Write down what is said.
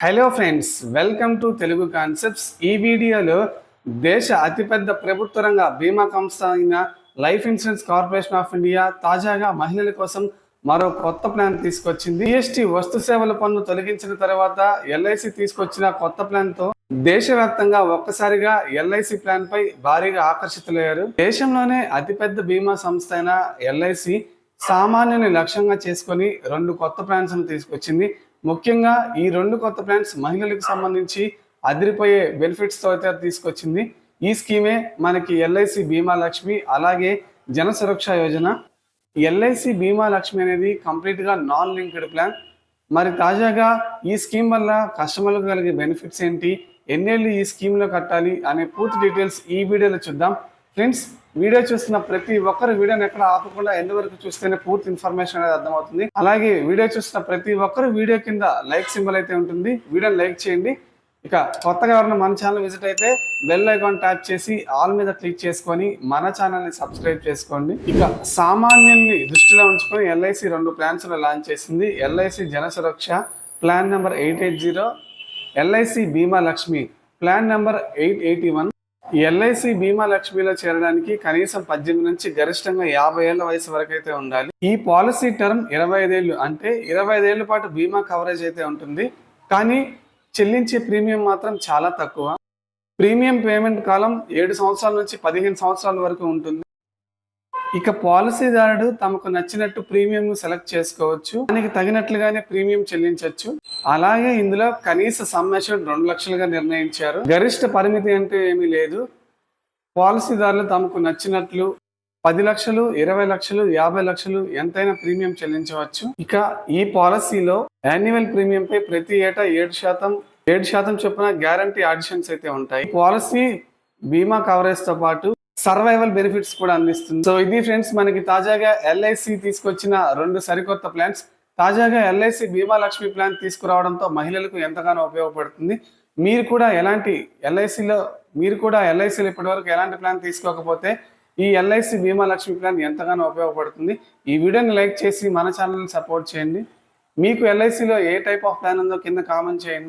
Hello friends welcome to Telugu concepts. ఈ వీడియోలో దేశ అతిపెద్ద ప్రభుత్వ రంగ బీమా సంస్థ అయిన life insurance corporation of India తాజాగా మహిళల కోసం మరో కొత్త ప్లాన్ తీసుకొచ్చింది. జిఎస్టి వస్తు సేవల పన్ను తొలగించిన తర్వాత ఎల్ఐసి తీసుకొచ్చిన కొత్త ప్లాన్తో దేశవ్యాప్తంగా ఒక్కసారిగా ఎల్ఐసి ప్లాన్ పై భారీగా ఆకర్షితులయ్యారు. దేశంలోనే అతిపెద్ద బీమా సంస్థ అయిన ఎల్ఐసి సామాన్యుని లక్ష్యంగా చేసుకొని రెండు కొత్త ప్లాన్స్ తీసుకొచ్చింది. ముఖ్యంగా ఈ రెండు కొత్త ప్లాన్స్ మహిళలకు సంబంధించి అదిరిపోయే బెనిఫిట్స్తో అయితే తీసుకొచ్చింది. ఈ స్కీమే మనకి ఎల్ఐసి బీమా లక్ష్మి అలాగే జన సురక్ష యోజన. ఎల్ఐసి బీమా లక్ష్మి అనేది కంప్లీట్గా నాన్ లింక్డ్ ప్లాన్ మరి తాజాగా ఈ స్కీమ్ వల్ల కస్టమర్లకు కలిగే బెనిఫిట్స్ ఏంటి? ఎన్నేళ్ళు ఈ స్కీమ్లో కట్టాలి అనే పూర్తి డీటెయిల్స్ ఈ వీడియోలో చూద్దాం. ఫ్రెండ్స్ వీడియో చూస్తున్న ప్రతి ఒక్కరు వీడియోని ఎక్కడ ఆపకుండా ఎందు వరకు చూస్తేనే పూర్తి ఇన్ఫర్మేషన్ అనేది అర్థమవుతుంది. అలాగే వీడియో చూస్తున్న ప్రతి ఒక్కరు వీడియో కింద లైక్ సింబల్ అయితే ఉంటుంది. వీడియోని లైక్ చేయండి. ఇక కొత్తగా ఎవరైనా మన ఛానల్ విజిట్ అయితే బెల్ ఐకాన్ ట్యాప్ చేసి ఆల్ మీద క్లిక్ చేసుకొని మన ఛానల్ని సబ్స్క్రైబ్ చేసుకోండి. ఇక సామాన్యుల్ని దృష్టిలో ఉంచుకొని ఎల్ఐసి రెండు ప్లాన్స్ లాంచ్ చేసింది. LIC Jana Suraksha plan number eight eight zero LIC Bima Lakshmi plan number eight eighty one. LIC Bima లక్ష్మిలో చేరడానికి కనీసం పద్దెనిమిది నుంచి గరిష్టంగా యాభై ఏళ్ళ వయసు వరకు అయితే ఉండాలి. ఈ పాలసీ టర్మ్ ఇరవై ఐదేళ్ళు అంటే ఇరవై ఐదేళ్ళ పాటు బీమా కవరేజ్ అయితే ఉంటుంది. కానీ చెల్లించే ప్రీమియం మాత్రం చాలా తక్కువ. ప్రీమియం పేమెంట్ కాలం ఏడు సంవత్సరాల నుంచి పదిహేను సంవత్సరాల వరకు ఉంటుంది. ఇక పాలసీదారుడు తమకు నచ్చినట్టు ప్రీమియం సెలెక్ట్ చేసుకోవచ్చు. దానికి తగినట్లుగానే ప్రీమియం చెల్లించవచ్చు అలాగే ఇందులో కనీస సమ్మేషన్ రెండు లక్షలుగా నిర్ణయించారు. గరిష్ట పరిమితి అంటే ఏమీ లేదు. పాలసీదారులు తమకు నచ్చినట్లు పది లక్షలు ఇరవై లక్షలు యాభై లక్షలు ఎంతైనా ప్రీమియం చెల్లించవచ్చు. ఇక ఈ పాలసీలో యాన్యువల్ ప్రీమియం పై ప్రతి ఏటా ఏడు శాతం ఏడు శాతం చొప్పున గ్యారంటీ ఆడిషన్స్ అయితే ఉంటాయి. పాలసీ బీమా కవరేజ్తో పాటు సర్వైవల్ బెనిఫిట్స్ కూడా అందిస్తుంది. సో ఇది ఫ్రెండ్స్ మనకి తాజాగా ఎల్ఐసి తీసుకొచ్చిన రెండు సరికొత్త ప్లాన్స్. తాజాగా ఎల్ఐసి బీమా లక్ష్మి ప్లాన్ తీసుకురావడంతో మహిళలకు ఎంతగానో ఉపయోగపడుతుంది. మీరు కూడా ఎలాంటి ఎల్ఐసిలో మీరు కూడా ఎల్ఐసిలో ఇప్పటివరకు ఎలాంటి ప్లాన్ తీసుకోకపోతే ఈ ఎల్ఐసి బీమా లక్ష్మి ప్లాన్ ఎంతగానో ఉపయోగపడుతుంది. ఈ వీడియోని లైక్ చేసి మన ఛానల్ని సపోర్ట్ చేయండి. మీకు ఎల్ఐసిలో ఏ టైప్ ఆఫ్ ప్లాన్ ఉందో కింద కామెంట్ చేయండి.